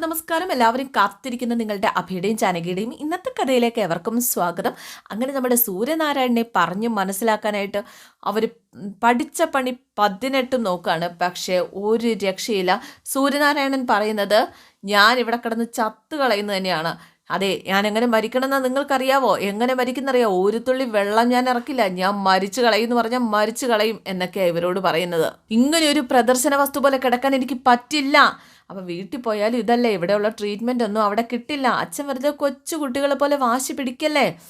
എല്ലാവർക്കും നമസ്കാരം. എല്ലാവരും കാത്തിരിക്കുന്ന നിങ്ങളുടെ അഭിയുടെയും ജാനകിയുടെയും ഇന്നത്തെ കഥയിലേക്ക് എവർക്കും സ്വാഗതം. അങ്ങനെ നമ്മുടെ സൂര്യനാരായണനെ പറഞ്ഞു മനസ്സിലാക്കാനായിട്ട് അവർ പഠിച്ച പണി പതിനെട്ടും നോക്കുകയാണ് പക്ഷേ ഒരു രക്ഷയില്ല. സൂര്യനാരായണൻ പറയുന്നത് ഞാൻ ഇവിടെ കിടന്ന് ചത്തു കളയുന്നത് തന്നെയാണ്. അതെ ഞാൻ എങ്ങനെ മരിക്കണമെന്ന് നിങ്ങൾക്കറിയാവോ? എങ്ങനെ മരിക്കുന്നറിയാവോ ഒരു തുള്ളി വെള്ളം ഞാൻ ഇറക്കില്ല. ഞാൻ മരിച്ചു കളയും എന്ന് പറഞ്ഞാൽ മരിച്ചു കളയും എന്നൊക്കെയാണ് ഇവരോട് പറയുന്നത്. ഇങ്ങനെ ഒരു പ്രദർശന വസ്തു പോലെ കിടക്കാൻ എനിക്ക് പറ്റില്ല. അപ്പം വീട്ടിൽ പോയാലും ഇതല്ലേ ഇവിടെയുള്ള ട്രീറ്റ്മെന്റ് ഒന്നും അവിടെ കിട്ടില്ല. അച്ഛൻ വെറുതെ കൊച്ചു കുട്ടികളെ പോലെ വാശി പിടിക്കല്ലേ?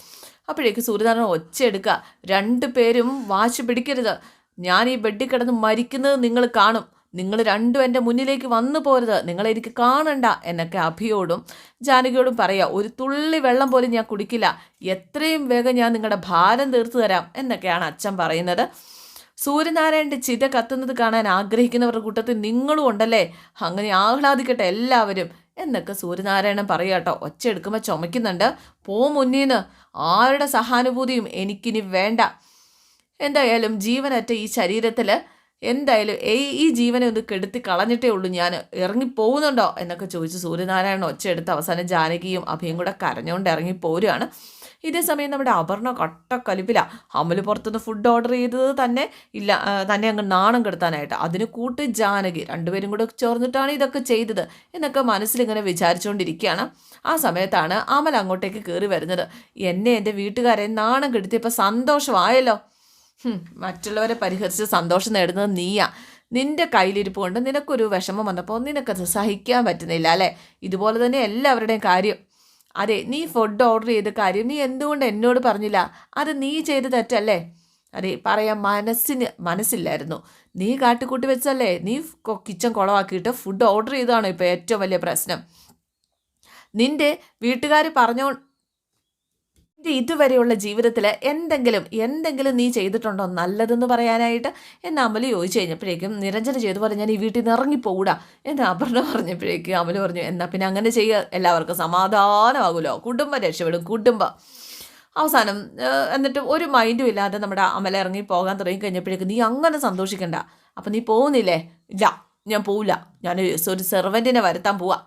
അപ്പോഴേക്ക് സൂര്യനാരായണൻ ഒച്ച എടുക്കുക. രണ്ടു പേരും വാശി പിടിക്കരുത്. ഞാൻ ഈ ബെഡിൽ കിടന്ന് മരിക്കുന്നത് നിങ്ങൾ കാണും. നിങ്ങൾ രണ്ടും എന്റെ മുന്നിലേക്ക് വന്നു പോരുത്. നിങ്ങളെനിക്ക് കാണണ്ട എന്നൊക്കെ അഭിയോടും ജാനകിയോടും പറയുക ഒരു തുള്ളി വെള്ളം പോലും ഞാൻ കുടിക്കില്ല. എത്രയും വേഗം ഞാൻ നിങ്ങളുടെ ഭാരം തീർത്തു തരാം എന്നൊക്കെയാണ് അച്ഛൻ പറയുന്നത്. സൂര്യനാരായണന്റെ ചിത കത്തുന്നത് കാണാൻ ആഗ്രഹിക്കുന്നവരുടെ കൂട്ടത്തിൽ നിങ്ങളും ഉണ്ടല്ലേ? അങ്ങനെ ആഹ്ലാദിക്കട്ടെ എല്ലാവരും. എന്നൊക്കെ സൂര്യനാരായണൻ പറയാട്ടോ ഒച്ച എടുക്കുമ്പോൾ ചുമയ്ക്കുന്നുണ്ട്. പോ മുന്നീന്ന്. ആരുടെ സഹാനുഭൂതിയും എനിക്കിനി വേണ്ട. എന്തായാലും ജീവനറ്റ ഈ ശരീരത്തിൽ എന്തായാലും ഏയ് ഈ ജീവനെ ഒന്ന് കെടുത്തി കളഞ്ഞിട്ടേ ഉള്ളൂ ഞാൻ ഇറങ്ങിപ്പോകുന്നുണ്ടോ എന്നൊക്കെ ചോദിച്ച് സൂര്യനാരായണൻ ഒച്ച എടുത്ത് അവസാനം ജാനകിയും അഭിയും കൂടെ കരഞ്ഞുകൊണ്ട് ഇറങ്ങി പോരുകയാണ് ഇതേ സമയം നമ്മുടെ അപർണ കട്ടക്കലിപ്പില. അമൽ പുറത്തുനിന്ന് ഫുഡ് ഓർഡർ ചെയ്തത് തന്നെ ഇല്ല തന്നെ അങ്ങ് നാണം കെടുത്താനായിട്ട്. അതിന് കൂട്ട് ജാനകി രണ്ടുപേരും കൂടെ ചേർന്നിട്ടാണ് ഇതൊക്കെ ചെയ്തത് എന്നൊക്കെ മനസ്സിലിങ്ങനെ വിചാരിച്ചുകൊണ്ടിരിക്കുകയാണ് ആ സമയത്താണ് അമൽ അങ്ങോട്ടേക്ക് കയറി വരുന്നത്. എന്നെ എന്റെ വീട്ടുകാരെ നാണം കെടുത്തിയപ്പോൾ സന്തോഷമായല്ലോ. മറ്റുള്ളവരെ പരിഹരിച്ച് സന്തോഷം നേടുന്നത് നീയാ. നിന്റെ കയ്യിലിരിപ്പ് കൊണ്ട് നിനക്കൊരു വിഷമം വന്നപ്പോൾ നിനക്കത് സഹിക്കാൻ പറ്റുന്നില്ല അല്ലേ? ഇതുപോലെ തന്നെ എല്ലാവരുടെയും കാര്യം. അതെ നീ ഫുഡ് ഓർഡർ ചെയ്ത കാര്യം നീ എന്തുകൊണ്ട് എന്നോട് പറഞ്ഞില്ല? അത് നീ ചെയ്ത് തെറ്റല്ലേ? അതെ പറയാൻ മനസ്സിന് മനസ്സില്ലായിരുന്നു. നീ കാട്ടിക്കൂട്ടി വെച്ചല്ലേ നീ കിച്ചൺ കുളമാക്കിയിട്ട് ഫുഡ് ഓർഡർ ചെയ്തതാണോ ഇപ്പോൾ ഏറ്റവും വലിയ പ്രശ്നം? നിന്റെ വീട്ടുകാർ പറഞ്ഞോ നിന്റെ ഇതുവരെയുള്ള ജീവിതത്തിൽ എന്തെങ്കിലും എന്തെങ്കിലും നീ ചെയ്തിട്ടുണ്ടോ നല്ലതെന്ന് പറയാനായിട്ട്? എന്നെ അമൽ ചോദിച്ചു കഴിഞ്ഞപ്പോഴേക്കും നിരഞ്ജന ചെയ്ത പോലെ ഞാൻ ഈ വീട്ടിൽ നിന്ന് ഇറങ്ങിപ്പോകൂടാ എന്ന് അപർണ പറഞ്ഞപ്പോഴേക്കും അമൽ പറഞ്ഞു എന്നാൽ പിന്നെ അങ്ങനെ ചെയ്യുക എല്ലാവർക്കും സമാധാനമാകുമല്ലോ. കുടുംബം രക്ഷപ്പെടും കുടുംബം. അവസാനം എന്നിട്ട് ഒരു മൈൻഡും ഇല്ലാതെ നമ്മുടെ അമല ഇറങ്ങി പോകാൻ തുടങ്ങി കഴിഞ്ഞപ്പോഴേക്കും നീ അങ്ങനെ സന്തോഷിക്കണ്ട. അപ്പം നീ പോകുന്നില്ലേ? ഇല്ല ഞാൻ പോവില്ല. ഞാൻ ഒരു സെർവന്റിനെ വരുത്താൻ പോവാ.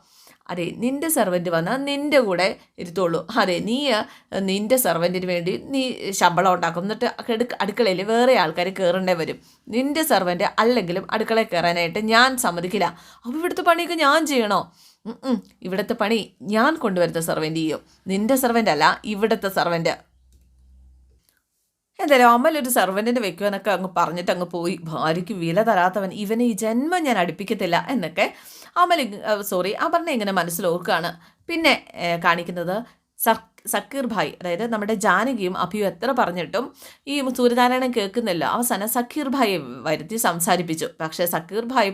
അതെ നിന്റെ സെർവന്റ് വന്നാൽ നിന്റെ കൂടെ ഇരുത്തുള്ളൂ അതെ നീ നിന്റെ സെർവന്റിന് വേണ്ടി നീ ശമ്പളം ഉണ്ടാക്കും. എന്നിട്ട് അടുക്ക അടുക്കളയിൽ വേറെ ആൾക്കാർ കയറേണ്ടി വരും. നിന്റെ സെർവന്റ് അല്ലെങ്കിലും അടുക്കളയിൽ കയറാനായിട്ട് ഞാൻ സമ്മതിക്കില്ല. അപ്പോൾ ഇവിടുത്തെ പണിയൊക്കെ ഞാൻ ചെയ്യണോ. ഇവിടുത്തെ പണി ഞാൻ കൊണ്ടുവരുന്ന സെർവന്റ് ചെയ്യും. നിന്റെ സെർവന്റ് അല്ല ഇവിടുത്തെ സെർവന്റ് എന്തായാലും ഒരു സെർവന്റിനെ വെക്കുമെന്നൊക്കെ അങ്ങ് പറഞ്ഞിട്ട് അങ്ങ് പോയി. ഭാര്യയ്ക്ക് വില തരാത്തവൻ ഇവനെ ഈ ജന്മം ഞാൻ അടുപ്പിക്കത്തില്ല എന്നൊക്കെ അമൽ സോറി അപർണ ഇങ്ങനെ മനസ്സിലോർക്കാണ് പിന്നെ കാണിക്കുന്നത് സക് സക്കീർ ഭായ്. അതായത് നമ്മുടെ ജാനകിയും അഭിയും എത്ര പറഞ്ഞിട്ടും ഈ സൂര്യനാരായണൻ കേൾക്കുന്നില്ല. അവസാനം സക്കീർ ഭായി വരുത്തി സംസാരിപ്പിച്ചു. പക്ഷേ സക്കീർ ഭായ്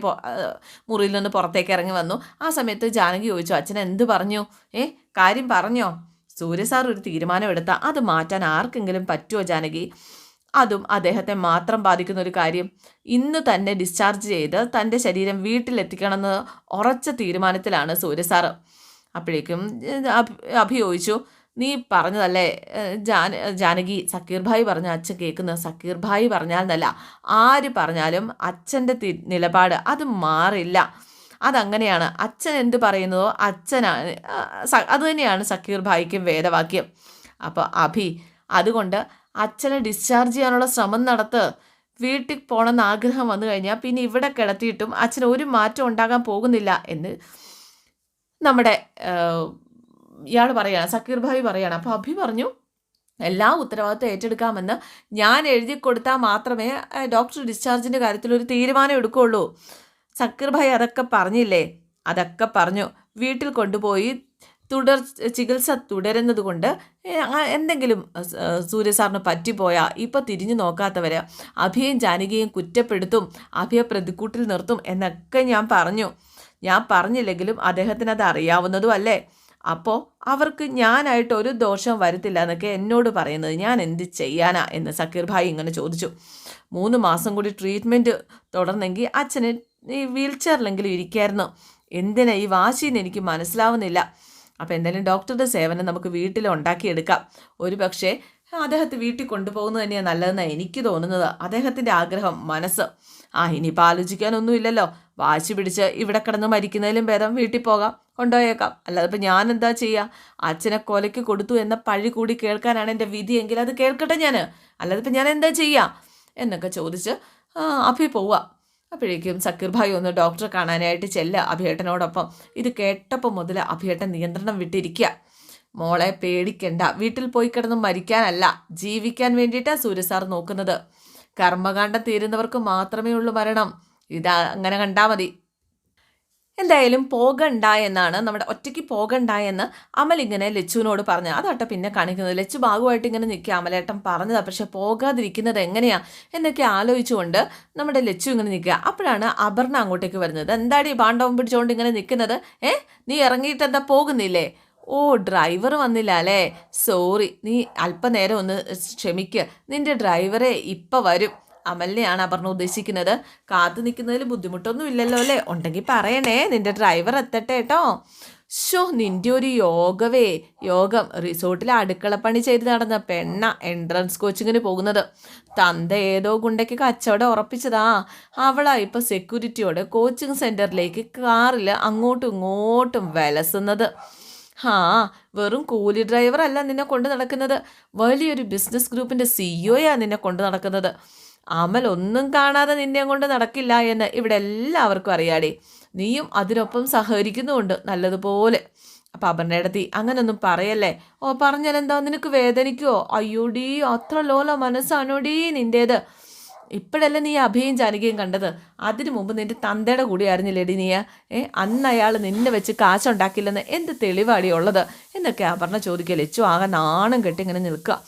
മുറിയിൽ നിന്ന് പുറത്തേക്ക് ഇറങ്ങി വന്നു. ആ സമയത്ത് ജാനകി ചോദിച്ചു അച്ഛൻ എന്ത് പറഞ്ഞു? ഏ കാര്യം പറഞ്ഞോ. സൂര്യ സാർ ഒരു തീരുമാനം എടുത്താൽ അത് മാറ്റാൻ ആർക്കെങ്കിലും പറ്റുമോ ജാനകി? അതും അദ്ദേഹത്തെ മാത്രം ബാധിക്കുന്ന ഒരു കാര്യം ഇന്ന് തന്നെ ഡിസ്ചാർജ് ചെയ്ത് തന്റെ ശരീരം വീട്ടിലെത്തിക്കണമെന്ന് ഉറച്ച തീരുമാനത്തിലാണ് സൂര്യ അപ്പോഴേക്കും ഏഹ്, അഭി അഭി ചോദിച്ചു നീ പറഞ്ഞതല്ലേ? ജാന ജാനകി സക്കീർ ഭായി പറഞ്ഞ അച്ഛൻ കേൾക്കുന്നത് സക്കീർ ഭായി പറഞ്ഞാൽ എന്നല്ല ആര് പറഞ്ഞാലും അച്ഛന്റെ നിലപാട് അത് മാറില്ല. അതങ്ങനെയാണ്. അച്ഛൻ എന്ത് പറയുന്നതോ അച്ഛനാണ് അത് തന്നെയാണ് സക്കീർ ഭായിക്കും വേദവാക്യം. അപ്പോൾ അഭി അതുകൊണ്ട് അച്ഛനെ ഡിസ്ചാർജ് ചെയ്യാനുള്ള ശ്രമം നടത്ത്. വീട്ടിൽ പോകണമെന്ന് ആഗ്രഹം വന്നു കഴിഞ്ഞാൽ പിന്നെ ഇവിടെ കിടത്തിയിട്ടും അച്ഛന് ഒരു മാറ്റം ഉണ്ടാകാൻ പോകുന്നില്ല എന്ന് നമ്മുടെ ഇയാൾ പറയുകയാണ് സക്കീർ ഭായി പറയുകയാണ് അപ്പോൾ അഭി പറഞ്ഞു എല്ലാ ഉത്തരവാദിത്വം ഏറ്റെടുക്കാമെന്ന് ഞാൻ എഴുതി കൊടുത്താൽ മാത്രമേ ഡോക്ടർ ഡിസ്ചാർജിന്റെ കാര്യത്തിൽ ഒരു തീരുമാനം എടുക്കുകയുള്ളൂ. സക്കീർ ഭായി അതൊക്കെ പറഞ്ഞില്ലേ? അതൊക്കെ പറഞ്ഞു. വീട്ടിൽ കൊണ്ടുപോയി തുടർ ചികിത്സ തുടരുന്നത് കൊണ്ട് എന്തെങ്കിലും സൂര്യ സാറിന് പറ്റിപ്പോയാൽ ഇപ്പോൾ തിരിഞ്ഞു നോക്കാത്തവർ അഭിയും ജാനകിയും കുറ്റപ്പെടുത്തും അഭിയെ പ്രതിക്കൂട്ടിൽ നിർത്തും എന്നൊക്കെ ഞാൻ പറഞ്ഞു. ഞാൻ പറഞ്ഞില്ലെങ്കിലും അദ്ദേഹത്തിന് അത് അറിയാവുന്നതും അല്ലേ? അപ്പോൾ അവർക്ക് ഞാനായിട്ട് ഒരു ദോഷം വരുത്തില്ല എന്നൊക്കെ എന്നോട് പറയുന്നത്. ഞാൻ എന്ത് ചെയ്യാനാ? എന്ന് സക്കീർ ഭായി ഇങ്ങനെ ചോദിച്ചു. മൂന്ന് മാസം കൂടി ട്രീറ്റ്മെന്റ് തുടർന്നെങ്കിൽ അച്ഛന് ഈ വീൽ ചെയറിലെങ്കിലും ഇരിക്കായിരുന്നു. എന്തിനാ ഈ വാശിന്ന് എനിക്ക് മനസ്സിലാവുന്നില്ല. അപ്പോൾ എന്തായാലും ഡോക്ടറുടെ സേവനം നമുക്ക് വീട്ടിൽ ഉണ്ടാക്കിയെടുക്കാം. ഒരു പക്ഷേ അദ്ദേഹത്തെ വീട്ടിൽ കൊണ്ടുപോകുന്നത് തന്നെയാണ് നല്ലതെന്നാണ് എനിക്ക് തോന്നുന്നത്. അദ്ദേഹത്തിന്റെ ആഗ്രഹം മനസ്സ്. ആ ഇനിയിപ്പോൾ ആലോചിക്കാനൊന്നുമില്ലല്ലോ. വാശി പിടിച്ച് ഇവിടെ കിടന്ന് മരിക്കുന്നതിലും ഭേദം വീട്ടിൽ പോകാം കൊണ്ടുപോയേക്കാം. അല്ലാതെ ഇപ്പം ഞാൻ എന്താ ചെയ്യുക അച്ഛനെ കൊലയ്ക്ക് കൊടുത്തു എന്ന പഴി കൂടി കേൾക്കാനാണ് എന്റെ വിധിയെങ്കിൽ അത് കേൾക്കട്ടെ ഞാൻ അല്ലാതെ ഇപ്പം ഞാൻ എന്താ ചെയ്യുക എന്നൊക്കെ ചോദിച്ച് അഭി പോവുക. അപ്പോഴേക്കും സക്കീർ ഭായി ഒന്ന് ഡോക്ടറെ കാണാനായിട്ട് ചെല്ല അഭിയേട്ടനോടൊപ്പം. ഇത് കേട്ടപ്പോൾ മുതൽ അഭിയേട്ടൻ നിയന്ത്രണം വിട്ടിരിക്കുക മോളെ പേടിക്കണ്ട. വീട്ടിൽ പോയി കിടന്ന് മരിക്കാനല്ല ജീവിക്കാൻ വേണ്ടിയിട്ടാണ് സൂര്യസാർ നോക്കുന്നത്. കർമ്മകാണ്ഡം തീരുന്നവർക്ക് മാത്രമേ ഉള്ളൂ മരണം. ഇതാ അങ്ങനെ കണ്ടാൽ മതി. എന്തായാലും പോകണ്ട എന്നാണ് നമ്മുടെ ഒറ്റയ്ക്ക് പോകണ്ട എന്ന് അമലിങ്ങനെ ലച്ചുവിനോട് പറഞ്ഞു അതാട്ടെ പിന്നെ കാണിക്കുന്നത്. ലച്ചു ഭാഗമായിട്ട് ഇങ്ങനെ നിൽക്കുക. അമലേട്ടൻ പറഞ്ഞതാ. പക്ഷെ പോകാതിരിക്കുന്നത് എങ്ങനെയാ എന്നൊക്കെ ആലോചിച്ചുകൊണ്ട് നമ്മുടെ ലച്ചു ഇങ്ങനെ നിൽക്കുക. അപ്പോഴാണ് അപർണ അങ്ങോട്ടേക്ക് വരുന്നത്. എന്താടി പാണ്ഡവം പിടിച്ചുകൊണ്ട് ഇങ്ങനെ നിൽക്കുന്നത്? ഏ? നീ ഇറങ്ങിയിട്ട് എന്താ പോകുന്നില്ലേ? ഓ ഡ്രൈവർ വന്നില്ല അല്ലേ? സോറി. നീ അല്പനേരം ഒന്ന് ക്ഷമിക്കുക നിന്റെ ഡ്രൈവറെ ഇപ്പം വരും. അമലിനെയാണ് അപർണ ഉദ്ദേശിക്കുന്നത്. കാത്തു നിൽക്കുന്നതിൽ ബുദ്ധിമുട്ടൊന്നും ഇല്ലല്ലോ അല്ലേ? ഉണ്ടെങ്കിൽ പറയണേ നിന്റെ ഡ്രൈവർ എത്തട്ടെ കേട്ടോ ഷോ നിന്റെ ഒരു യോഗവേ. യോഗം റിസോർട്ടിൽ അടുക്കളപ്പണി ചെയ്ത് നടന്ന പെണ്ണ എൻട്രൻസ് കോച്ചിങ്ങിന് പോകുന്നത്. തന്ത ഏതോ ഗുണ്ടയ്ക്ക് കച്ചവടം ഉറപ്പിച്ചതാ. അവളാ ഇപ്പൊ സെക്യൂരിറ്റിയോടെ കോച്ചിങ് സെന്ററിലേക്ക് കാറിൽ അങ്ങോട്ടും ഇങ്ങോട്ടും വിലസുന്നത്. ഹാ വെറും കൂലി ഡ്രൈവർ അല്ല നിന്നെ കൊണ്ട് നടക്കുന്നത്. വലിയൊരു ബിസിനസ് ഗ്രൂപ്പിന്റെ സിഇഒയാണ് നിന്നെ കൊണ്ട് നടക്കുന്നത്. അമൽ ഒന്നും കാണാതെ നിന്നെ കൊണ്ട് നടക്കില്ല എന്ന് ഇവിടെ എല്ലാവർക്കും അറിയാടേ. നീയും അതിനൊപ്പം സഹകരിക്കുന്നുമുണ്ട് നല്ലതുപോലെ. അപ്പം അപർണയിടത്തി അങ്ങനൊന്നും പറയല്ലേ? ഓ പറഞ്ഞാലെന്താ നിനക്ക് വേദനിക്കുമോ അയ്യോടീ അത്ര ലോല മനസ്സാണോടീ നിന്റേത് ഇപ്പോഴല്ലേ നീ അഭിയും ജാനകിയും കണ്ടത്? അതിനു മുമ്പ് നിന്റെ തന്തയുടെ കൂടി അറിഞ്ഞില്ലേടി നീയ ഏ അന്ന് അയാൾ നിന്നെ വെച്ച് കാശുണ്ടാക്കില്ലെന്ന് എന്ത് തെളിവാടി ഉള്ളത്? എന്നൊക്കെ അപർണ ചോദിക്കുക ലച്ചു ആകെ നാണം കെട്ടി ഇങ്ങനെ നിൽക്കുക.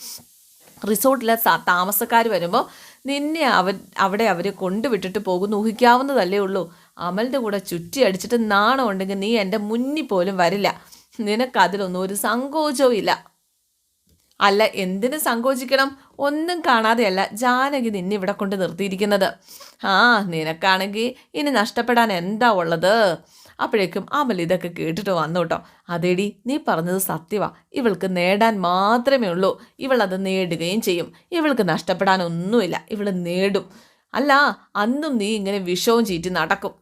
റിസോർട്ടിലെ താമസക്കാർ വരുമ്പോൾ നിന്നെ അവൻ അവിടെ അവർ കൊണ്ടുവിട്ടിട്ട് പോകുന്നു. ഊഹിക്കാവുന്നതല്ലേ ഉള്ളൂ. അമലിന്റെ കൂടെ ചുറ്റി അടിച്ചിട്ട് നാണം ഉണ്ടെങ്കിൽ നീ എന്റെ മുന്നിൽ പോലും വരില്ല. നിനക്കതിലൊന്നും ഒരു സങ്കോചവും ഇല്ല. അല്ല എന്തിനു സങ്കോചിക്കണം? ഒന്നും കാണാതെയല്ല ജാനകി നിന്നെ ഇവിടെ കൊണ്ട് നിർത്തിയിരിക്കുന്നത്. ആ നിനക്കാണെങ്കിൽ ഇനി നഷ്ടപ്പെടാൻ എന്താ ഉള്ളത്? അപ്പോഴേക്കും അമൽ ഇതൊക്കെ കേട്ടിട്ട് വന്നു കേട്ടോ. അതേടി നീ പറഞ്ഞത് സത്യവാ. ഇവൾക്ക് നേടാൻ മാത്രമേ ഉള്ളൂ. ഇവൾ അത് നേടുകയും ചെയ്യും. ഇവൾക്ക് നഷ്ടപ്പെടാനൊന്നുമില്ല. ഇവൾ നേടും. അല്ല അന്നും നീ ഇങ്ങനെ വിഷവും ചീറ്റി നടക്കും.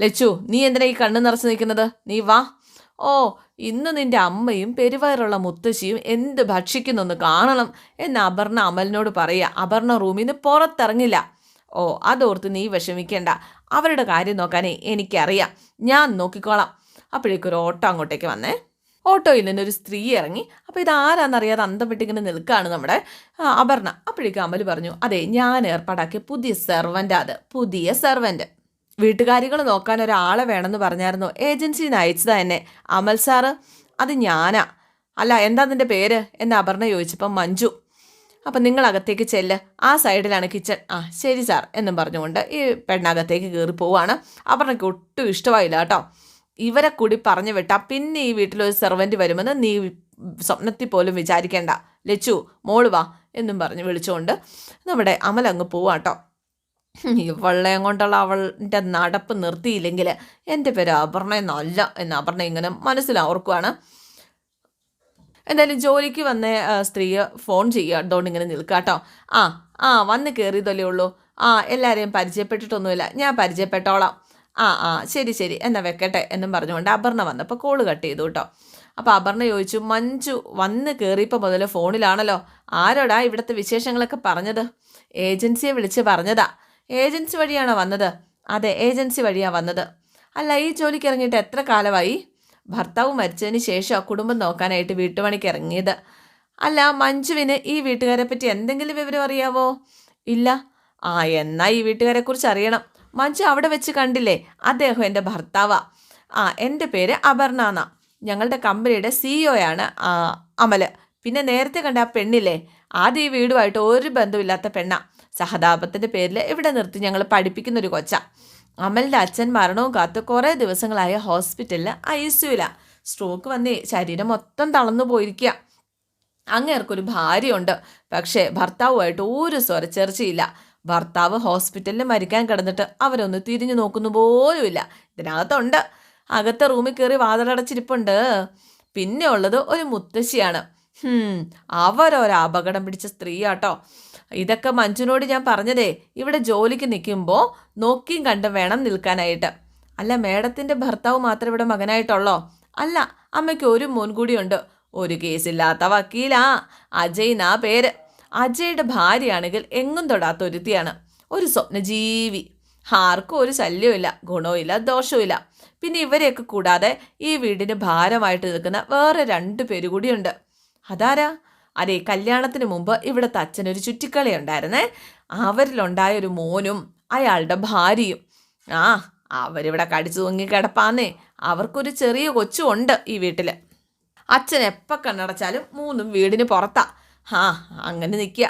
ലച്ചു നീ എന്തിനാ ഈ കണ്ണു നിറച്ച് നിൽക്കുന്നത്? നീ വാ. ഓ ഇന്ന് നിന്റെ അമ്മയും പെരുവയറുള്ള മുത്തശ്ശിയും എന്ത് ഭക്ഷിക്കുന്നൊന്ന് കാണണം എന്ന് അപർണ അമലിനോട് പറയുക അപർണ റൂമിൽ നിന്ന് പുറത്തിറങ്ങില്ല. ഓ അതോർത്ത് നീ വിഷമിക്കേണ്ട. അവരുടെ കാര്യം നോക്കാനേ എനിക്കറിയാം. ഞാൻ നോക്കിക്കോളാം. അപ്പോഴേക്കും ഒരു ഓട്ടോ അങ്ങോട്ടേക്ക് വന്നേ. ഓട്ടോയിൽ നിന്ന് ഒരു സ്ത്രീ ഇറങ്ങി. അപ്പോൾ ഇത് ആരാന്നറിയാതെ അന്തം വിട്ടിങ്ങനെ നിൽക്കുകയാണ് നമ്മുടെ അപർണ. അപ്പോഴേക്കും അമൽ പറഞ്ഞു അതെ ഞാൻ ഏർപ്പാടാക്കിയ പുതിയ സെർവന്റ് അത്. പുതിയ സെർവന്റ്. വീട്ടുകാരികൾ നോക്കാൻ ഒരാളെ വേണമെന്ന് പറഞ്ഞായിരുന്നു. ഏജൻസി അയച്ചതാ എന്നെ. അമൽ സാറ് അത് ഞാനാ. അല്ല എന്താ നിന്റെ പേര്? എന്ന് അപർണ ചോദിച്ചപ്പം മഞ്ജു അപ്പം നിങ്ങൾ അകത്തേക്ക് ചെല്ല്. ആ സൈഡിലാണ് കിച്ചൺ. ആ ശരി സാർ എന്നും പറഞ്ഞുകൊണ്ട് ഈ പെണ്ണകത്തേക്ക് കയറി പോവാണ്. അപർണയ്ക്ക് ഒട്ടും ഇഷ്ടമായില്ല കേട്ടോ. ഇവരെ കൂടി പറഞ്ഞു വിട്ടാൽ പിന്നെ ഈ വീട്ടിലൊരു സെർവന്റ് വരുമെന്ന് നീ സ്വപ്നത്തിൽ പോലും വിചാരിക്കേണ്ട. ലച്ചു മോൾ വാ എന്നും പറഞ്ഞ് വിളിച്ചുകൊണ്ട് നമ്മുടെ അമൽ അമലങ്ങ് പോവാട്ടോ ഇവളെയും കൊണ്ടുള്ള അവളുടെ നടപ്പ് നിർത്തിയില്ലെങ്കിൽ എന്റെ പേര് അപർണ എന്നല്ല എന്ന് അപർണ ഇങ്ങനെ മനസ്സിലാവർക്കുവാണ് എന്തായാലും ജോലിക്ക് വന്ന സ്ത്രീയെ ഫോൺ ചെയ്യുക. അതുകൊണ്ട് ഇങ്ങനെ നിൽക്കുക കേട്ടോ ആ ആ വന്ന് കയറിയതല്ലേ ഉള്ളൂ. ആ എല്ലാവരെയും പരിചയപ്പെട്ടിട്ടൊന്നുമില്ല. ഞാൻ പരിചയപ്പെട്ടോളാം. ആ ആ ശരി ശരി. എന്നാ വെക്കട്ടെ എന്നും പറഞ്ഞുകൊണ്ട് അപർണ വന്നപ്പോൾ കോൾ കട്ട് ചെയ്തു കേട്ടോ അപ്പോൾ അപർണ ചോദിച്ചു മഞ്ജു വന്ന് കയറിയപ്പോൾ മുതൽ ഫോണിലാണല്ലോ. ആരോടാ ഇവിടുത്തെ വിശേഷങ്ങളൊക്കെ പറഞ്ഞത്? ഏജൻസിയെ വിളിച്ച് പറഞ്ഞതാ. ഏജൻസി വഴിയാണോ വന്നത്? അതെ ഏജൻസി വഴിയാണ് വന്നത്. അല്ല ഈ ജോലിക്ക് ഇറങ്ങിയിട്ട് എത്ര കാലമായി? ഭർത്താവ് മരിച്ചതിന് ശേഷം കുടുംബം നോക്കാനായിട്ട് വീട്ടുപണിക്ക് ഇറങ്ങിയത്. അല്ല മഞ്ജുവിന് ഈ വീട്ടുകാരെ പറ്റി എന്തെങ്കിലും വിവരം അറിയാവോ? ഇല്ല. ആ എന്നാ ഈ വീട്ടുകാരെ കുറിച്ച് അറിയണം. മഞ്ജു അവിടെ വെച്ച് കണ്ടില്ലേ? അദ്ദേഹം എന്റെ ഭർത്താവാ. ആ എന്റെ പേര് അപർണ എന്ന. ഞങ്ങളുടെ കമ്പനിയുടെ സിഇഒയാണ് അമൽ. പിന്നെ നേരത്തെ കണ്ട ആ പെണ്ണില്ലേ? ആദ്യം ഈ വീടുമായിട്ട് ഒരു ബന്ധമില്ലാത്ത പെണ്ണ. സഹതാപത്തിന്റെ പേരിൽ ഇവിടെ നിർത്തി ഞങ്ങൾ പഠിപ്പിക്കുന്ന ഒരു കൊച്ച. അമലിന്റെ അച്ഛൻ മരണവും കാത്ത് കുറേ ദിവസങ്ങളായ ഹോസ്പിറ്റലിൽ ഐ സ്ട്രോക്ക് വന്നേ ശരീരം മൊത്തം തളർന്നു പോയിരിക്കുക അങ്ങേർക്കൊരു ഭാര്യയുണ്ട്. പക്ഷേ ഭർത്താവുമായിട്ട് ഒരു സ്വരച്ചേർച്ചയില്ല ഭർത്താവ് ഹോസ്പിറ്റലിൽ മരിക്കാൻ കിടന്നിട്ട് അവരൊന്ന് തിരിഞ്ഞു നോക്കുന്നു പോലുമില്ല ഇതിനകത്തുണ്ട്. അകത്തെ റൂമിൽ കയറി വാതിലടച്ചിരിപ്പുണ്ട്. പിന്നെ ഉള്ളത് ഒരു മുത്തശ്ശിയാണ്. അവരൊരു അപകടം പിടിച്ച സ്ത്രീയാട്ടോ. ഇതൊക്കെ മഞ്ജുനോട് ഞാൻ പറഞ്ഞതേ ഇവിടെ ജോലിക്ക് നിൽക്കുമ്പോൾ നോക്കിയും കണ്ടും വേണം നിൽക്കാനായിട്ട്. അല്ല മേഡത്തിന്റെ ഭർത്താവ് മാത്രം ഇവിടെ മകനായിട്ടുള്ളോ? അല്ല അമ്മയ്ക്ക് ഒരു മോൻ കൂടിയുണ്ട്. ഒരു കേസില്ലാത്ത വക്കീലാ. അജയ് പേര്. അജയുടെ ഭാര്യയാണെങ്കിൽ എങ്ങും തൊടാത്ത ഒരുത്തിയാണ്. ഒരു സ്വപ്നജീവി. ആർക്കും ഒരു ശല്യമില്ല ഗുണവുമില്ല ദോഷവുമില്ല. പിന്നെ ഇവരെയൊക്കെ കൂടാതെ ഈ വീടിന് ഭാരമായിട്ട് നിൽക്കുന്ന വേറെ രണ്ട് പേര് കൂടിയുണ്ട്. അതാരാ? അതെ കല്യാണത്തിന് മുമ്പ് ഇവിടുത്തെ അച്ഛനൊരു ചുറ്റിക്കളി ഉണ്ടായിരുന്നേ അവരിലുണ്ടായ ഒരു മോനും അയാളുടെ ഭാര്യയും. ആ അവരിവിടെ കടിച്ചു തൂങ്ങി കിടപ്പാന്നേ. അവർക്കൊരു ചെറിയ കൊച്ചുണ്ട് ഈ വീട്ടിൽ അച്ഛൻ എപ്പോൾ കണ്ണടച്ചാലും മൂന്നും വീടിന് പുറത്താ. ആ അങ്ങനെ നിൽക്കുക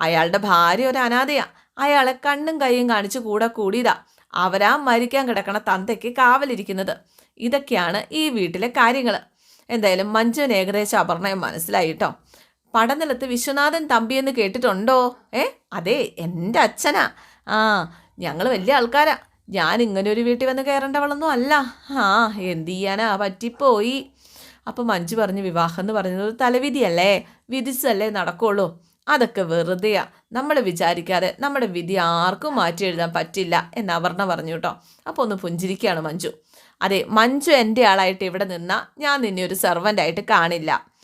അയാളുടെ ഭാര്യ ഒരു അനാഥയാ. അയാളെ കണ്ണും കൈയും കാണിച്ച് കൂടെ കൂടിയതാ. അവരാ മരിക്കാൻ കിടക്കണ തന്തയ്ക്ക് കാവലിരിക്കുന്നത്. ഇതൊക്കെയാണ് ഈ വീട്ടിലെ കാര്യങ്ങൾ എന്തായാലും മഞ്ജുവിന് ഏകദേശം അപർണയം മനസ്സിലായി കേട്ടോ പടനിലത്ത് വിശ്വനാഥൻ തമ്പിയെന്ന് കേട്ടിട്ടുണ്ടോ? ഏ അതെ എന്റെ അച്ഛനാ. ആ ഞങ്ങൾ വലിയ ആൾക്കാരാ. ഞാൻ ഇങ്ങനെ ഒരു വീട്ടിൽ വന്ന് കയറേണ്ടവളൊന്നും അല്ല. ആ എന്ത് ചെയ്യാനാ? പറ്റിപ്പോയി. അപ്പം മഞ്ജു പറഞ്ഞു വിവാഹം എന്ന് പറയുന്നത് ഒരു തലവിധിയല്ലേ? വിധിച്ചല്ലേ നടക്കുള്ളൂ. അതൊക്കെ വെറുതെയാ. നമ്മൾ വിചാരിക്കാതെ നമ്മുടെ വിധി ആർക്കും മാറ്റി എഴുതാൻ പറ്റില്ല എന്ന് അവർണ പറഞ്ഞു കേട്ടോ. അപ്പോൾ ഒന്ന് പുഞ്ചിരിക്കുകയാണ് മഞ്ജു. അതെ മഞ്ജു എന്റെ ആളായിട്ട് ഇവിടെ നിന്നാൽ ഞാൻ നിന്നെ ഒരു സെർവന്റായിട്ട് കാണില്ല.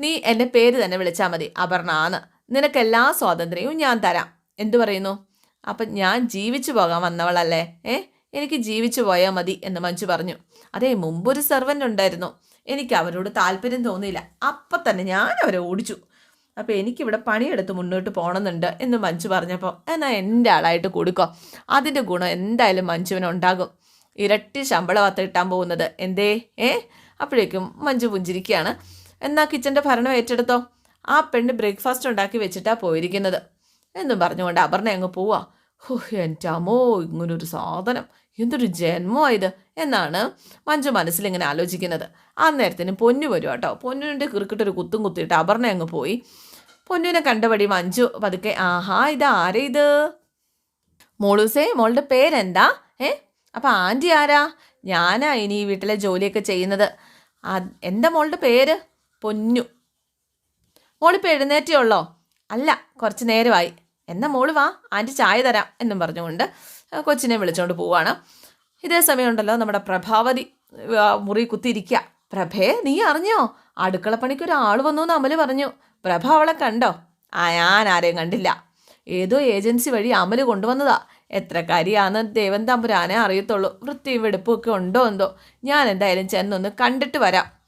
നീ എന്റെ പേര് തന്നെ വിളിച്ചാൽ മതി. അപർണ ആണ് നിനക്ക് എല്ലാ സ്വാതന്ത്ര്യവും ഞാൻ തരാം. എന്തു പറയുന്നു? അപ്പം ഞാൻ ജീവിച്ചു പോകാൻ വന്നവളല്ലേ? ഏ? എനിക്ക് ജീവിച്ചു പോയാൽ മതി എന്ന് മഞ്ജു പറഞ്ഞു. അതേ മുമ്പൊരു സെർവന്റ് ഉണ്ടായിരുന്നു. എനിക്ക് അവരോട് താല്പര്യം തോന്നിയില്ല. അപ്പം തന്നെ ഞാൻ അവരെ ഓടിച്ചു. അപ്പോൾ എനിക്കിവിടെ പണിയെടുത്ത് മുന്നോട്ട് പോകണമെന്നുണ്ട് എന്ന് മഞ്ജു പറഞ്ഞപ്പോൾ എന്നാൽ എന്റെ ആളായിട്ട് കൊടുക്കോ. അതിന്റെ ഗുണം എന്തായാലും മഞ്ജുവിന് ഉണ്ടാകും. ഇരട്ടി ശമ്പളം അത്ര കിട്ടാൻ പോകുന്നത്. എന്തേ? ഏ? അപ്പോഴേക്കും മഞ്ജു പുഞ്ചിരിക്കുകയാണ്. എന്നാൽ കിച്ചന്റെ ഭരണം ഏറ്റെടുത്തോ? ആ പെണ്ണ് ബ്രേക്ക്ഫാസ്റ്റ് ഉണ്ടാക്കി വെച്ചിട്ടാണ് പോയിരിക്കുന്നത്. എന്നും പറഞ്ഞുകൊണ്ട് അപർണ അങ്ങ് പോവാ. ഹോ എന്റെ അമ്മോ ഇങ്ങനൊരു സാധനം. എന്തൊരു ജന്മമായത് എന്നാണ് മഞ്ജു മനസ്സിൽ ഇങ്ങനെ ആലോചിക്കുന്നത്. ആ നേരത്തിന് പൊന്നു വരും കേട്ടോ പൊന്നുവിന്റെ കിറുക്കിട്ടൊരു കുത്തും കുത്തിയിട്ട് അപർണ അങ്ങ് പോയി. പൊന്നുവിനെ കണ്ടപടി മഞ്ജു പതുക്കെ ആഹാ ഇത് ആരേ ഇത്? മോളൂസേ മോളുടെ പേരെന്താ? ഏ അപ്പം ആന്റി ആരാ? ഞാനാ ഇനി ഈ വീട്ടിലെ ജോലിയൊക്കെ ചെയ്യുന്നത്. എന്റെ മോളുടെ പേര്? പൊന്നു. മോളിപ്പോൾ എഴുന്നേറ്റേ ഉള്ളോ? അല്ല കുറച്ച് നേരമായി. എന്നാൽ മോൾ വാ ആന്റി ചായ തരാം എന്നും പറഞ്ഞുകൊണ്ട് കൊച്ചിനെ വിളിച്ചുകൊണ്ട് പോവാണ്. ഇതേ സമയമുണ്ടല്ലോ നമ്മുടെ പ്രഭാവതി മുറി കുത്തിയിരിക്കുക പ്രഭേ നീ അറിഞ്ഞോ? അടുക്കള അടുക്കളപ്പണിക്ക് ഒരാൾ വന്നു എന്ന് അമൽ പറഞ്ഞു. പ്രഭ അവളെ കണ്ടോ? ആ ഞാൻ ആരെയും കണ്ടില്ല. ഏതോ ഏജൻസി വഴി അമൽ കൊണ്ടുവന്നതാ. എത്ര കരിയാന്ന് ദേവൻ തമ്പുരാനെ അറിയത്തുള്ളൂ. വൃത്തിയും വെടുപ്പും ഉണ്ടോ എന്തോ. ഞാൻ എന്തായാലും ചെന്നൊന്ന് കണ്ടിട്ട് വരാം.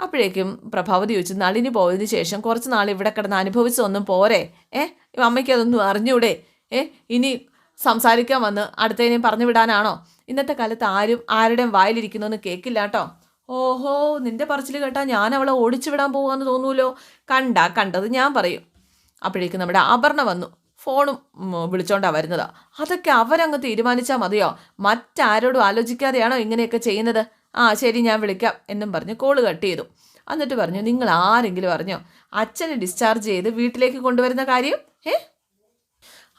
അപ്പോഴേക്കും പ്രഭാവതി ചോദിച്ചു നളിനി പോയതിന് ശേഷം കുറച്ച് നാൾ ഇവിടെ കിടന്ന് അനുഭവിച്ചതൊന്നും പോരെ? ഏ? അമ്മയ്ക്ക് അതൊന്നും അറിഞ്ഞൂടെ? ഏ? ഇനി സംസാരിക്കാൻ വന്ന് അടുത്തതിനെയും പറഞ്ഞു വിടാനാണോ? ഇന്നത്തെ കാലത്ത് ആരും ആരുടെയും വായിലിരിക്കുന്നൊന്നും കേൾക്കില്ല കേട്ടോ. ഓഹോ നിന്റെ പറച്ചിൽ കേട്ടാൽ ഞാൻ അവളെ ഓടിച്ചു വിടാൻ പോകാമെന്ന് തോന്നൂലോ? കണ്ട കണ്ടത് ഞാൻ പറയും. അപ്പോഴേക്കും നമ്മുടെ ആഭരണ വന്നു. ഫോണും വിളിച്ചോണ്ടാ വരുന്നതാ. അതൊക്കെ അവരങ്ങ് തീരുമാനിച്ചാൽ മതിയോ? മറ്റാരോടും ആലോചിക്കാതെയാണോ ഇങ്ങനെയൊക്കെ ചെയ്യുന്നത്? ആ ശരി ഞാൻ വിളിക്കാം എന്നും പറഞ്ഞ് കോൾ കട്ട് ചെയ്തു. എന്നിട്ട് പറഞ്ഞു നിങ്ങൾ ആരെങ്കിലും അറിഞ്ഞോ? അച്ഛനെ ഡിസ്ചാർജ് ചെയ്ത് വീട്ടിലേക്ക് കൊണ്ടുവരുന്ന കാര്യം? ഏ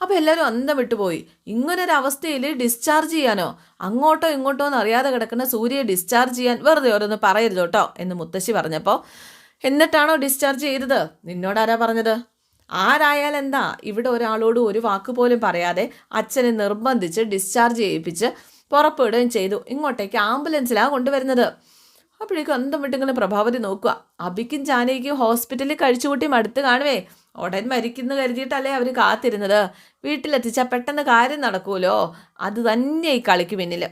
അപ്പോൾ എല്ലാവരും അന്തം വിട്ടുപോയി ഇങ്ങനൊരു അവസ്ഥയിൽ ഡിസ്ചാർജ് ചെയ്യാനോ? അങ്ങോട്ടോ ഇങ്ങോട്ടോ എന്ന് അറിയാതെ കിടക്കുന്ന സൂര്യയെ ഡിസ്ചാർജ് ചെയ്യാൻ വെറുതെ ഓരോന്ന് പറയരുത് കേട്ടോ എന്ന് മുത്തശ്ശി പറഞ്ഞപ്പോൾ എന്നിട്ടാണോ ഡിസ്ചാർജ് ചെയ്തത്? നിന്നോടാരാ പറഞ്ഞത്? ആരായാലും എന്താ ഇവിടെ ഒരാളോട് ഒരു വാക്ക് പോലും പറയാതെ അച്ഛനെ നിർബന്ധിച്ച് ഡിസ്ചാർജ് ചെയ്യിപ്പിച്ച് പുറപ്പെടുകയും ചെയ്തു. ഇങ്ങോട്ടേക്ക് ആംബുലൻസിലാണ് കൊണ്ടുവരുന്നത്. അപ്പോഴേക്കും അന്തം വിട്ടിങ്ങനെ പ്രഭാവതി നോക്കുക. അബിക്കും ജാനകിക്കും ഹോസ്പിറ്റലിൽ കഴിച്ചുകൂട്ടി മടുത്ത് കാണുവേ. ഉടൻ മരിക്കുന്നു കരുതിയിട്ടല്ലേ അവർ കാത്തിരുന്നത്? വീട്ടിലെത്തിച്ചാൽ പെട്ടെന്ന് കാര്യം നടക്കുമല്ലോ അത് തന്നെ ഈ കളിക്ക് പിന്നിൽ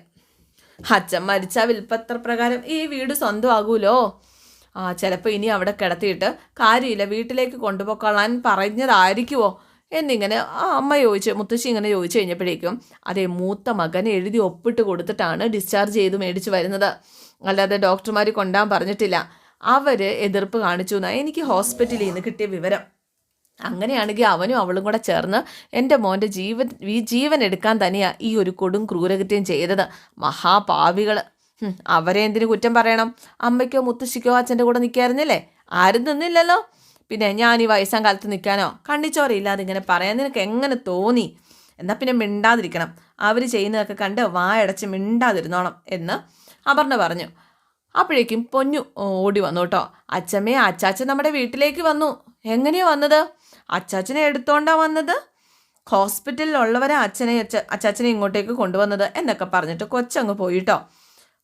അച്ഛൻ മരിച്ച വിൽപ്പത്ര പ്രകാരം ഈ വീട് സ്വന്തമാകൂലോ? ചിലപ്പോൾ ഇനി അവിടെ കിടത്തിയിട്ട് കാര്യമില്ല വീട്ടിലേക്ക് കൊണ്ടുപോയിക്കൊള്ളാൻ പറഞ്ഞതായിരിക്കുമോ എന്നിങ്ങനെ ആ അമ്മ ചോദിച്ചു മുത്തശ്ശി ഇങ്ങനെ ചോദിച്ചു കഴിഞ്ഞപ്പോഴേക്കും അതേ മൂത്ത മകനെ എഴുതി ഒപ്പിട്ട് കൊടുത്തിട്ടാണ് ഡിസ്ചാർജ് ചെയ്ത് മേടിച്ച് വരുന്നത്. അല്ലാതെ ഡോക്ടർമാർ കൊണ്ടാൻ പറഞ്ഞിട്ടില്ല. അവർ എതിർപ്പ് കാണിച്ചു എന്നാണ് എനിക്ക് ഹോസ്പിറ്റലിൽ നിന്ന് കിട്ടിയ വിവരം. അങ്ങനെയാണെങ്കിൽ അവനും അവളും കൂടെ ചേർന്ന് എന്റെ മോന്റെ ജീവൻ ജീവൻ എടുക്കാൻ തന്നെയാണ് ഈ ഒരു കൊടും ക്രൂരകൃത്യം ചെയ്തത്. മഹാപാവികൾ അവരെ എന്തിനു കുറ്റം പറയണം? അമ്മയ്ക്കോ മുത്തശ്ശിക്കോ അച്ഛന്റെ കൂടെ നിൽക്കായിരുന്നില്ലേ ആരും നിന്നില്ലല്ലോ. പിന്നെ ഞാൻ ഈ വയസ്സാം കാലത്ത് നിൽക്കാനോ? കണ്ണിച്ചോറയില്ലാതെ ഇങ്ങനെ പറയാൻ നിനക്ക് എങ്ങനെ തോന്നി? എന്നാൽ പിന്നെ മിണ്ടാതിരിക്കണം. അവർ ചെയ്യുന്നതൊക്കെ കണ്ട് വായടച്ച് മിണ്ടാതിരുന്നോണം എന്ന് അപർണ പറഞ്ഞു. അപ്പോഴേക്കും പൊന്നു ഓടി വന്നു കേട്ടോ. അച്ഛമ്മേ അച്ചാച്ചൻ നമ്മുടെ വീട്ടിലേക്ക് വന്നു. എങ്ങനെയാ വന്നത്? അച്ചാച്ചനെ എടുത്തോണ്ടാ വന്നത്? ഹോസ്പിറ്റലിലുള്ളവരെ അച്ഛനെ അച്ഛ അച്ചാച്ചനെ ഇങ്ങോട്ടേക്ക് കൊണ്ടുവന്നത് എന്നൊക്കെ പറഞ്ഞിട്ട് കൊച്ചങ്ങ് പോയിട്ടോ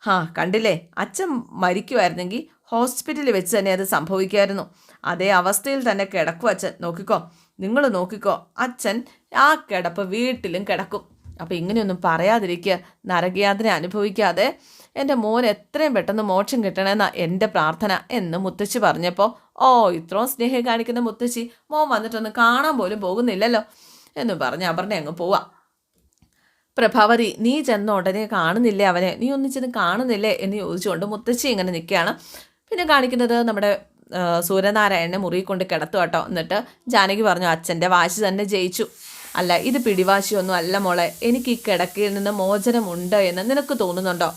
ആ കണ്ടില്ലേ? അച്ഛൻ മരിക്കുമായിരുന്നെങ്കിൽ ഹോസ്പിറ്റലിൽ വെച്ച് തന്നെ അത് സംഭവിക്കുമായിരുന്നു. അതേ അവസ്ഥയിൽ തന്നെ കിടക്കും അച്ഛൻ. നോക്കിക്കോ. നിങ്ങൾ നോക്കിക്കോ. അച്ഛൻ ആ കിടപ്പ് വീട്ടിലും കിടക്കും. അപ്പോൾ ഇങ്ങനെയൊന്നും പറയാതിരിക്കുക. നരകയാതന അനുഭവിക്കാതെ എന്റെ മോൻ എത്രയും പെട്ടെന്ന് മോക്ഷം കിട്ടണമെന്നാണ് എന്റെ പ്രാർത്ഥന എന്ന് മുത്തശ്ശി പറഞ്ഞപ്പോൾ ഓ ഇത്രയും സ്നേഹം കാണിക്കുന്ന മുത്തശ്ശി. മോൻ വന്നിട്ടൊന്ന് കാണാൻ പോലും പോകുന്നില്ലല്ലോ. എന്ന് പറഞ്ഞ് അപർണ അങ്ങ് പോവാം. പ്രഭാവതി നീ ചെന്ന ഉടനെ കാണുന്നില്ലേ അവനെ? നീ ഒന്നും ചെന്ന് കാണുന്നില്ലേ? എന്ന് ചോദിച്ചുകൊണ്ട് മുത്തശ്ശി ഇങ്ങനെ നിൽക്കുകയാണ്. പിന്നെ കാണിക്കുന്നത് നമ്മുടെ സൂര്യനാരായണനെ മുറി കൊണ്ട് കിടത്തു കേട്ടോ എന്നിട്ട് ജാനകി പറഞ്ഞു അച്ഛന്റെ വാശി തന്നെ ജയിച്ചു. അല്ല ഇത് പിടിവാശിയൊന്നും അല്ല മോളെ. എനിക്ക് ഈ കിടക്കയിൽ നിന്ന് മോചനമുണ്ട് എന്ന് നിനക്ക് തോന്നുന്നുണ്ടോ?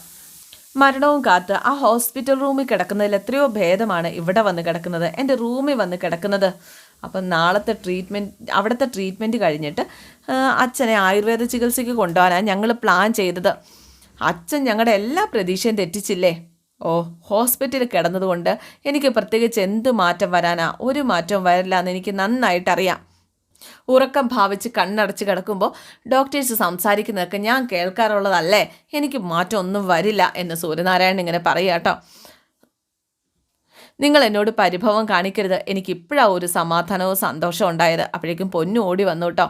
മരണവും കാത്ത് ആ ഹോസ്പിറ്റൽ റൂമിൽ കിടക്കുന്നതിൽ എത്രയോ ഭേദമാണ് ഇവിടെ വന്ന് കിടക്കുന്നത്. എന്റെ റൂമിൽ വന്ന് കിടക്കുന്നത്. അപ്പം നാളത്തെ ട്രീറ്റ്മെന്റ് അവിടുത്തെ ട്രീറ്റ്മെന്റ് കഴിഞ്ഞിട്ട് അച്ഛനെ ആയുർവേദ ചികിത്സയ്ക്ക് കൊണ്ടുപോകാനാണ് ഞങ്ങൾ പ്ലാൻ ചെയ്തത്. അച്ഛൻ ഞങ്ങളുടെ എല്ലാ പ്രതീക്ഷയും തെറ്റിച്ചില്ലേ? ഓ ഹോസ്പിറ്റലിൽ കിടന്നതുകൊണ്ട് എനിക്ക് പ്രത്യേകിച്ച് എന്ത് മാറ്റം വരാനാ? ഒരു മാറ്റവും വരില്ല എന്ന് എനിക്ക് നന്നായിട്ടറിയാം. ഉറക്കം ഭാവിച്ച് കണ്ണടച്ച് കിടക്കുമ്പോൾ ഡോക്ടേഴ്സ് സംസാരിക്കുന്നതൊക്കെ ഞാൻ കേൾക്കാറുള്ളതല്ലേ? എനിക്ക് മാറ്റം ഒന്നും വരില്ല എന്ന് സൂര്യനാരായണൻ ഇങ്ങനെ പറയുക കേട്ടോ. നിങ്ങൾ എന്നോട് പരിഭവം കാണിക്കരുത്. എനിക്ക് ഇപ്പോഴാണ് ഒരു സമാധാനവും സന്തോഷവും ഉണ്ടായത്. അപ്പോഴേക്കും പൊന്നു ഓടി വന്നു കേട്ടോ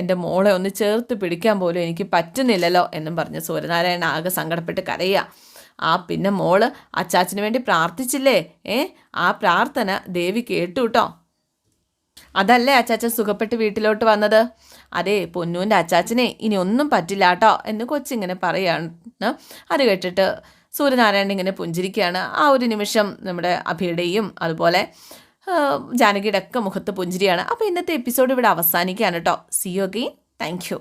എന്റെ മോളെ ഒന്ന് ചേർത്ത് പിടിക്കാൻ പോലും എനിക്ക് പറ്റുന്നില്ലല്ലോ എന്നും പറഞ്ഞ് സൂര്യനാരായണ ആകെ സങ്കടപ്പെട്ട് കരയുക. ആ പിന്നെ മോൾ അച്ചാച്ചന് വേണ്ടി പ്രാർത്ഥിച്ചില്ലേ? ഏ? ആ പ്രാർത്ഥന ദേവി കേട്ടു കേട്ടോ അതല്ലേ അച്ചാച്ചൻ സുഖപ്പെട്ട് വീട്ടിലോട്ട് വന്നത്? അതെ പൊന്നൂന്റെ അച്ചാച്ചനെ ഇനി ഒന്നും പറ്റില്ല കേട്ടോ എന്ന് കൊച്ചിങ്ങനെ പറയാണ്. അത് കേട്ടിട്ട് സൂര്യനാരായണൻ ഇങ്ങനെ പുഞ്ചിരിക്കുകയാണ്. ആ ഒരു നിമിഷം നമ്മുടെ അഭിയുടെയും അതുപോലെ ജാനകിയുടെ ഒക്കെ മുഖത്ത് പുഞ്ചിരിയാണ്. അപ്പോൾ ഇന്നത്തെ എപ്പിസോഡ് ഇവിടെ അവസാനിക്കുകയാണ് കേട്ടോ. See you again thank you